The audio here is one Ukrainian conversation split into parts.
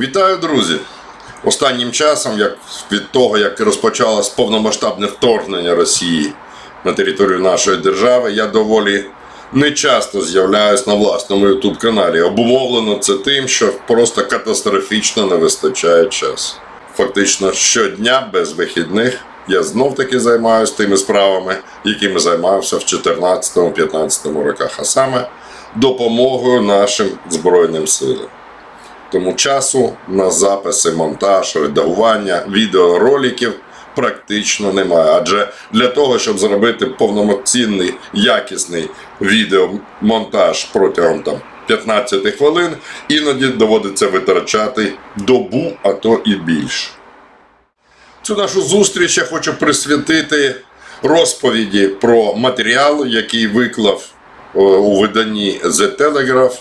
Вітаю, друзі! Останнім часом, як від того, як розпочалось повномасштабне вторгнення Росії на територію нашої держави, я доволі нечасто з'являюсь на власному youtube каналі. Обумовлено це тим, що просто катастрофічно не вистачає часу. Фактично щодня без вихідних я знов таки займаюся тими справами, якими займався в 2014-2015 роках, а саме допомогою нашим Збройним силам. Тому часу на записи, монтаж, редагування відеороликів практично немає. Адже для того, щоб зробити повноцінний якісний відеомонтаж протягом там 15 хвилин, іноді доводиться витрачати добу, а то і більше. Цю нашу зустріч я хочу присвятити розповіді про матеріал, який виклав е, у виданні The Telegraph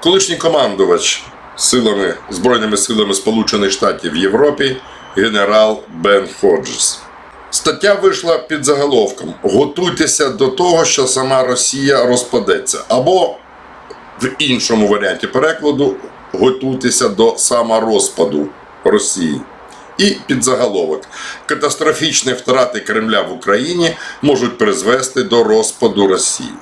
колишній командувач силами Збройними силами Сполучених Штатів в Європі генерал Бен Ходжес. Стаття вийшла під заголовком Готуйтеся до того, що сама Росія розпадеться. Або в іншому варіанті перекладу Готуйтеся до саморозпаду Росії. І підзаголовок Катастрофічні втрати Кремля в Україні можуть призвести до розпаду Росії.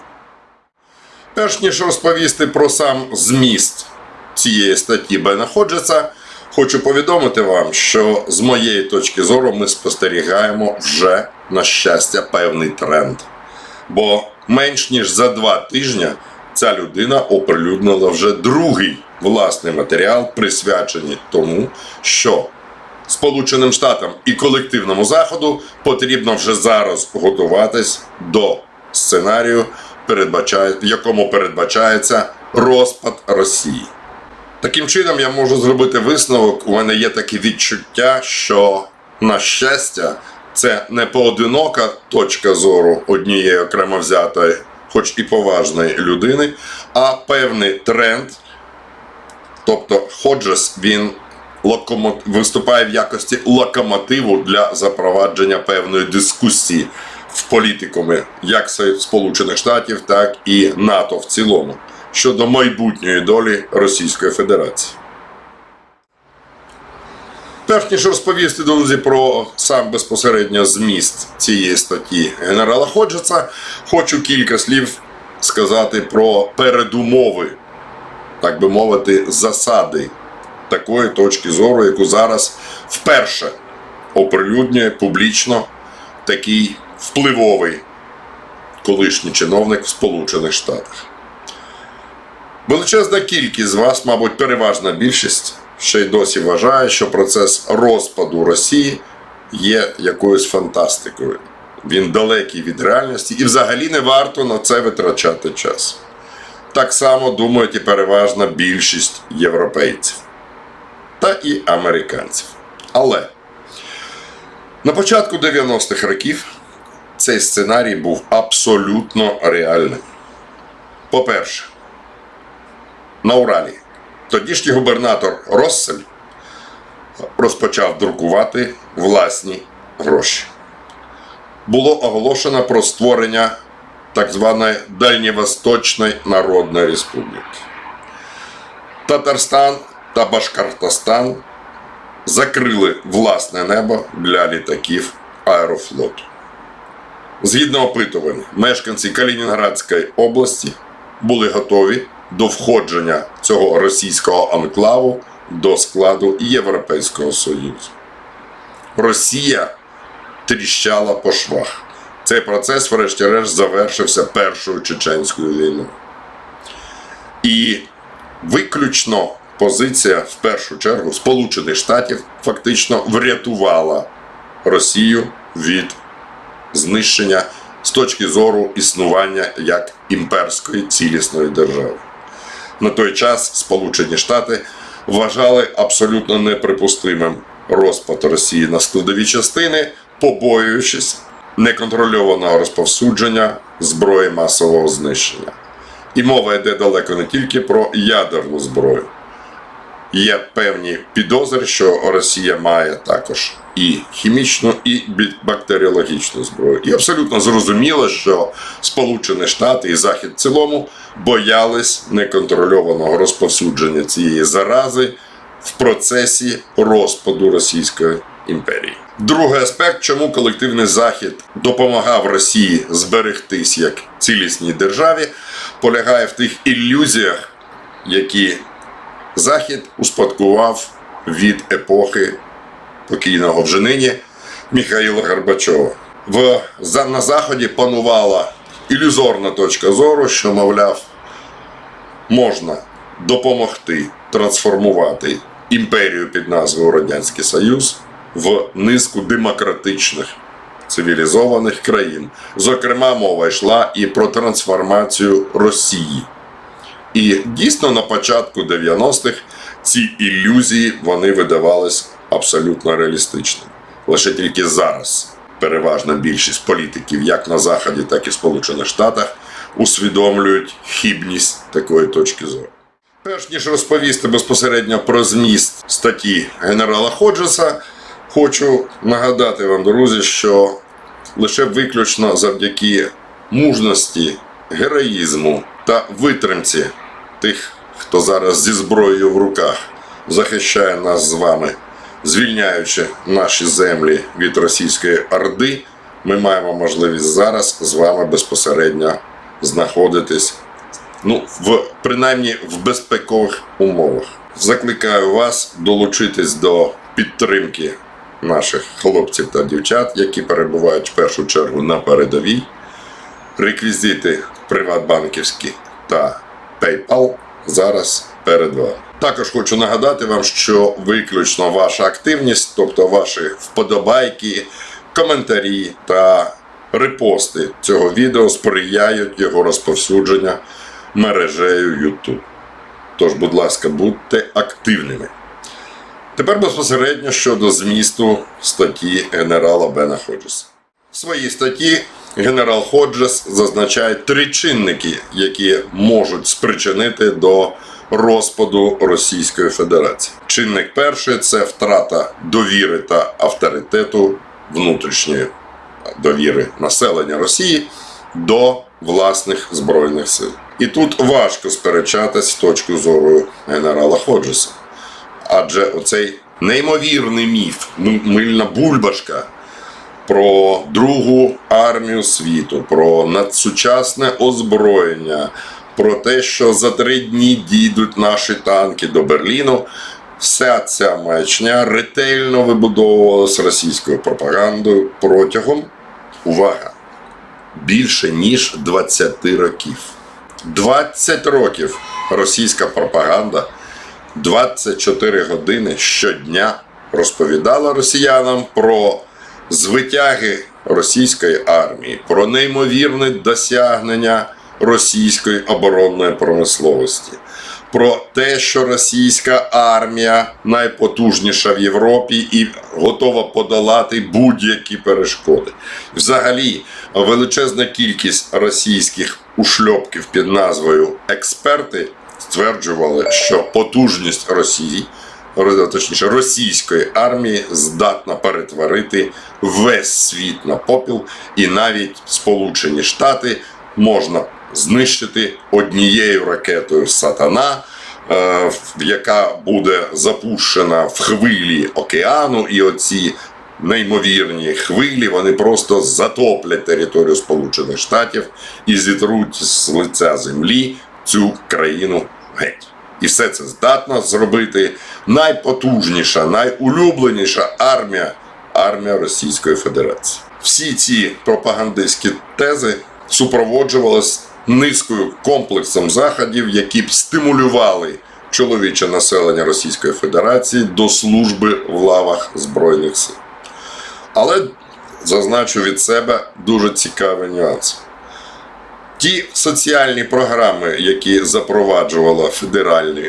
Перш ніж розповісти про сам зміст цієї статті Бена хочу повідомити вам, що з моєї точки зору ми спостерігаємо вже, на щастя, певний тренд. Бо менш ніж за два тижні ця людина оприлюднила вже другий власний матеріал, присвячений тому, що Сполученим Штатам і колективному Заходу потрібно вже зараз готуватись до сценарію, в якому передбачається розпад Росії. Таким чином, я можу зробити висновок. У мене є таке відчуття, що, на щастя, це не поодинока точка зору однієї окремо взятої, хоч і поважної людини, а певний тренд. Тобто Ходжес він локомо... виступає в якості локомотиву для запровадження певної дискусії в політикумі як Сполучених Штатів, так і НАТО в цілому щодо майбутньої долі Російської Федерації. Перш ніж розповісти, друзі, про сам безпосередньо зміст цієї статті генерала Ходжеса, хочу кілька слів сказати про передумови, так би мовити, засади такої точки зору, яку зараз вперше оприлюднює публічно такий впливовий колишній чиновник в Сполучених Штатах. Величезна кількість з вас, мабуть, переважна більшість, ще й досі вважає, що процес розпаду Росії є якоюсь фантастикою. Він далекий від реальності і взагалі не варто на це витрачати час. Так само думають і переважна більшість європейців та і американців. Але на початку 90-х років цей сценарій був абсолютно реальним. По-перше, на Уралі тодішній губернатор Россель розпочав друкувати власні гроші. Було оголошено про створення так званої Дальньовосточної Народної Республіки. Татарстан та Башкортостан закрили власне небо для літаків аерофлоту. Згідно опитувань, мешканці Калінінградської області були готові до входження цього російського анклаву до складу Європейського Союзу. Росія тріщала по швах. Цей процес, врешті-решт, завершився Першою чеченською війною. І виключно позиція в першу чергу Сполучених Штатів фактично врятувала Росію від знищення з точки зору існування як імперської цілісної держави. На той час Сполучені Штати вважали абсолютно неприпустимим розпад Росії на складові частини, побоюючись неконтрольованого розповсюдження зброї масового знищення. І мова йде далеко не тільки про ядерну зброю. Є певні підозри, що Росія має також і хімічну, і бактеріологічну зброю. І абсолютно зрозуміло, що Сполучені Штати і Захід в цілому боялись неконтрольованого розповсюдження цієї зарази в процесі розпаду Російської імперії. Другий аспект, чому колективний захід допомагав Росії зберегтись як цілісній державі, полягає в тих ілюзіях, які Захід успадкував від епохи покійного вже нині Михаїла Горбачова. В, на Заході панувала ілюзорна точка зору, що, мовляв, можна допомогти трансформувати імперію під назвою Радянський Союз в низку демократичних цивілізованих країн. Зокрема, мова йшла і про трансформацію Росії. І дійсно на початку 90-х ці ілюзії вони видавались абсолютно реалістичними. Лише тільки зараз переважна більшість політиків, як на Заході, так і в Сполучених Штатах, усвідомлюють хібність такої точки зору. Перш ніж розповісти безпосередньо про зміст статті генерала Ходжеса, хочу нагадати вам, друзі, що лише виключно завдяки мужності, героїзму та витримці тих, хто зараз зі зброєю в руках захищає нас з вами, звільняючи наші землі від російської орди, ми маємо можливість зараз з вами безпосередньо знаходитись ну, в принаймні в безпекових умовах. Закликаю вас долучитись до підтримки наших хлопців та дівчат, які перебувають в першу чергу на передовій. Реквізити приватбанківські та PayPal зараз перед вами. Також хочу нагадати вам, що виключно ваша активність, тобто ваші вподобайки, коментарі та репости цього відео сприяють його розповсюдження мережею YouTube. Тож, будь ласка, будьте активними. Тепер безпосередньо щодо змісту статті генерала Бена Ходжеса. В своїй статті генерал Ходжес зазначає три чинники, які можуть спричинити до розпаду Російської Федерації. Чинник перший це втрата довіри та авторитету внутрішньої довіри населення Росії до власних збройних сил. І тут важко сперечатись з точки зору генерала Ходжеса. Адже оцей неймовірний міф, мильна бульбашка про Другу армію світу, про надсучасне озброєння, про те, що за три дні дійдуть наші танки до Берліну. Вся ця маячня ретельно вибудовувалась російською пропагандою протягом увага більше ніж 20 років. 20 років російська пропаганда 24 години щодня розповідала росіянам про звитяги російської армії, про неймовірне досягнення російської оборонної промисловості, про те, що російська армія найпотужніша в Європі і готова подолати будь-які перешкоди. Взагалі, величезна кількість російських ушльопків під назвою експерти стверджували, що потужність Росії, ро- точніше російської армії, здатна перетворити весь світ на попіл, і навіть Сполучені Штати можна знищити однією ракетою Сатана. е, Яка буде запущена в хвилі океану, і оці неймовірні хвилі вони просто затоплять територію Сполучених Штатів і зітруть з лиця землі цю країну геть. І все це здатна зробити найпотужніша, найулюбленіша армія армія Російської Федерації. Всі ці пропагандистські тези супроводжувалися низкою комплексом заходів, які б стимулювали чоловіче населення Російської Федерації до служби в лавах Збройних сил. Але зазначу від себе дуже цікавий нюанс. Ті соціальні програми, які запроваджувала федеральна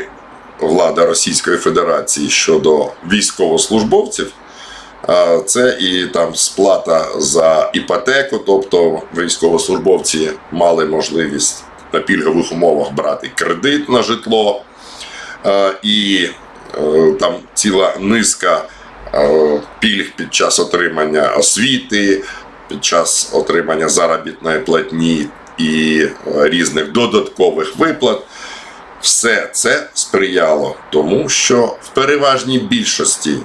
влада Російської Федерації щодо військовослужбовців, це і там сплата за іпотеку, тобто військовослужбовці мали можливість на пільгових умовах брати кредит на житло, і е, там ціла низка е, пільг під час отримання освіти, під час отримання заробітної платні і е, різних додаткових виплат. Все це сприяло тому, що в переважній більшості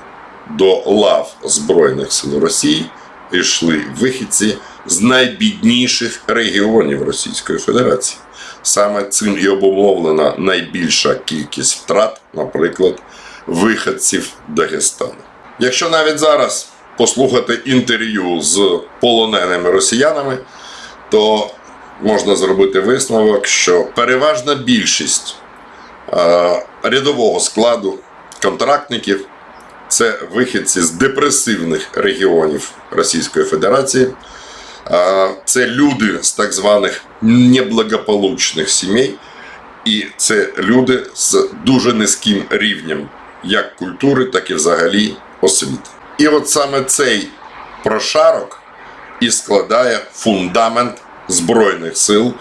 до лав Збройних сил Росії йшли вихідці з найбідніших регіонів Російської Федерації. Саме цим і обумовлена найбільша кількість втрат, наприклад, виходців Дагестану. Якщо навіть зараз послухати інтерв'ю з полоненими росіянами, то можна зробити висновок, що переважна більшість е, рядового складу контрактників це вихідці з депресивних регіонів Російської Федерації. Е, Це люди з так званих неблагополучних сімей, і це люди з дуже низьким рівнем як культури, так і взагалі освіти. І от саме цей прошарок і складає фундамент Збройних сил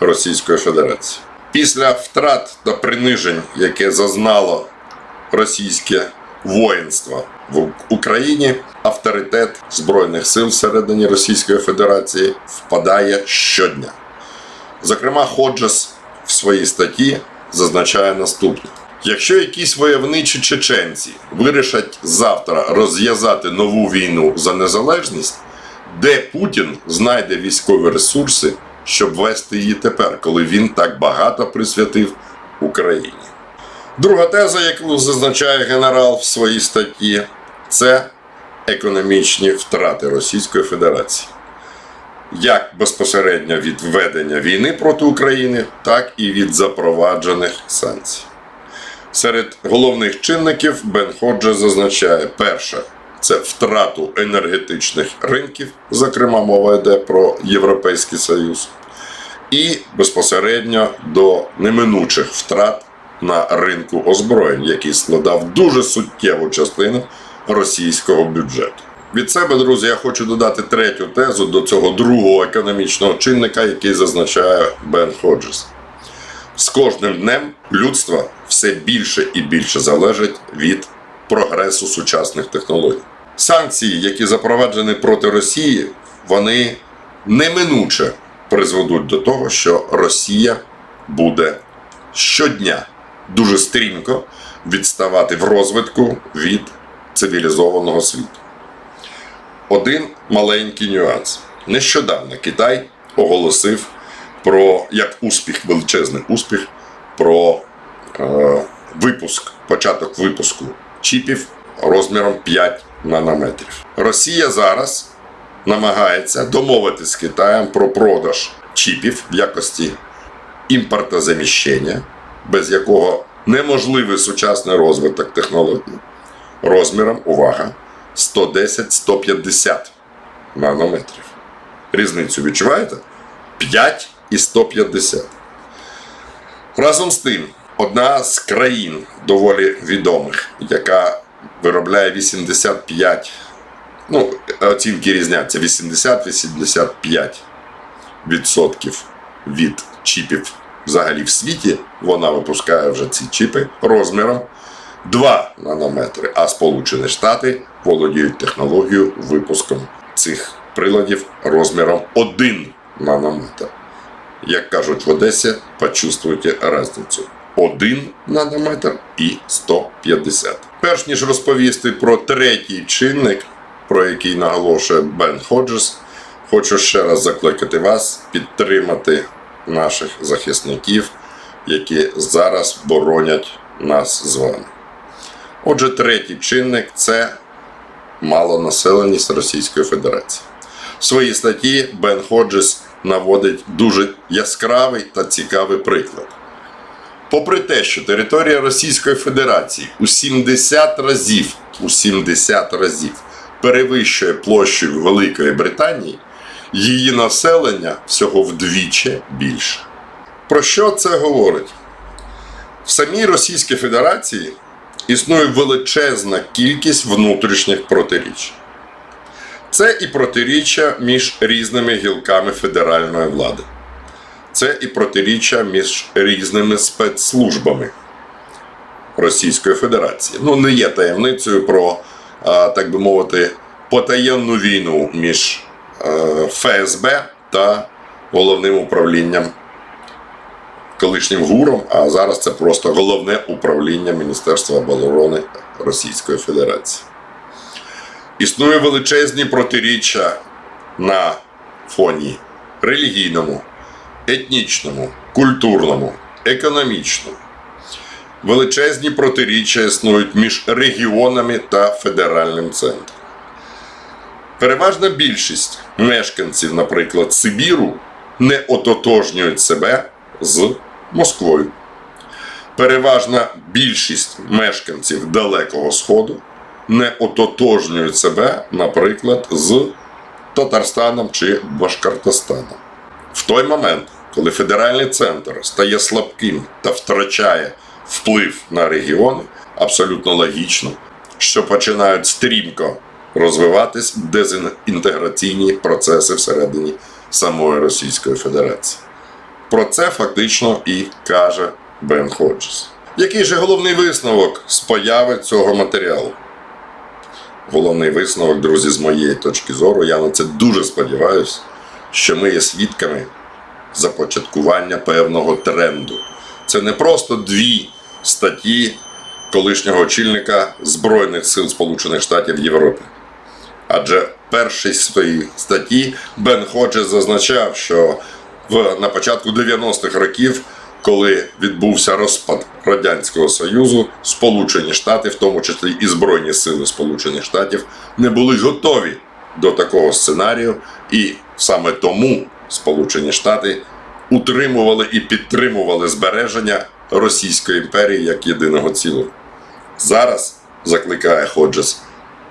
Російської Федерації. Після втрат та принижень, яке зазнало російське воїнство в Україні, авторитет Збройних сил всередині Російської Федерації впадає щодня. Зокрема, Ходжес в своїй статті зазначає наступне: якщо якісь войовничі чеченці вирішать завтра розв'язати нову війну за незалежність, де Путін знайде військові ресурси, щоб вести її тепер, коли він так багато присвятив Україні? Друга теза, яку зазначає генерал в своїй статті, це економічні втрати Російської Федерації. Як безпосередньо від ведення війни проти України, так і від запроваджених санкцій. Серед головних чинників Бен Ходжес зазначає перше це втрату енергетичних ринків, зокрема мова йде про Європейський Союз, і безпосередньо до неминучих втрат на ринку озброєнь, який складав дуже суттєву частину російського бюджету. Від себе, друзі, я хочу додати третю тезу до цього другого економічного чинника, який зазначає Бен Ходжес. З кожним днем людство все більше і більше залежить від прогресу сучасних технологій. Санкції, які запроваджені проти Росії, вони неминуче призведуть до того, що Росія буде щодня дуже стрімко відставати в розвитку від цивілізованого світу. Один маленький нюанс. Нещодавно Китай оголосив про як успіх, величезний успіх, про е, випуск, початок випуску чіпів розміром 5 нанометрів. Росія зараз намагається домовитися з Китаєм про продаж чіпів в якості імпортозаміщення, без якого неможливий сучасний розвиток технологій розміром, увага, 110-150 нанометрів. Різницю відчуваєте? 5 і 150. Разом з тим, одна з країн доволі відомих, яка виробляє 85, ну, оцінки різняться 80-85 відсотків від чіпів взагалі в світі, вона випускає вже ці чіпи розміром 2 нанометри, а Сполучені Штати володіють технологією випуском цих приладів розміром 1 нанометр. Як кажуть в Одесі, почувствуйте різницю. 1 нанометр і 150. Перш ніж розповісти про третій чинник, про який наголошує Бен Ходжес, хочу ще раз закликати вас підтримати наших захисників, які зараз боронять нас з вами. Отже, третій чинник це малонаселеність Російської Федерації. В своїй статті Бен Ходжес наводить дуже яскравий та цікавий приклад. Попри те, що територія Російської Федерації у 70 разів, у 70 разів перевищує площу Великої Британії, її населення всього вдвічі більше. Про що це говорить? В самій Російській Федерації існує величезна кількість внутрішніх протиріч. Це і протиріччя між різними гілками федеральної влади. Це і протиріччя між різними спецслужбами Російської Федерації. Ну, не є таємницею про, так би мовити, потаєнну війну між е, ФСБ та головним управлінням колишнім гуром, а зараз це просто головне управління Міністерства оборони Російської Федерації. Існує величезні протиріччя на фоні релігійному, етнічному, культурному, економічному. Величезні протиріччя існують між регіонами та федеральним центром. Переважна більшість мешканців, наприклад, Сибіру, не ототожнюють себе з Москвою. Переважна більшість мешканців Далекого Сходу не ототожнюють себе, наприклад, з Татарстаном чи Башкортостаном. В той момент, коли федеральний центр стає слабким та втрачає вплив на регіони, абсолютно логічно, що починають стрімко розвиватись дезінтеграційні процеси всередині самої Російської Федерації. Про це фактично і каже Бен Ходжес. Який же головний висновок з появи цього матеріалу? Головний висновок, друзі, з моєї точки зору, я на це дуже сподіваюся, що ми є свідками започаткування певного тренду. Це не просто дві статті колишнього очільника Збройних сил Сполучених Штатів Європи. Адже першій своїй статті Бен Ходжес зазначав, що в, на початку 90-х років, коли відбувся розпад Радянського Союзу, Сполучені Штати, в тому числі і Збройні Сили Сполучених Штатів, не були готові до такого сценарію, і саме тому Сполучені Штати утримували і підтримували збереження Російської імперії як єдиного цілого. Зараз закликає Ходжес.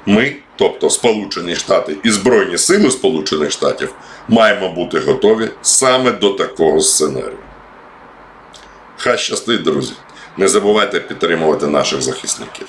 Ми, тобто Сполучені Штати і Збройні Сили Сполучених Штатів, маємо бути готові саме до такого сценарію. Хай щастить, друзі! Не забувайте підтримувати наших захисників.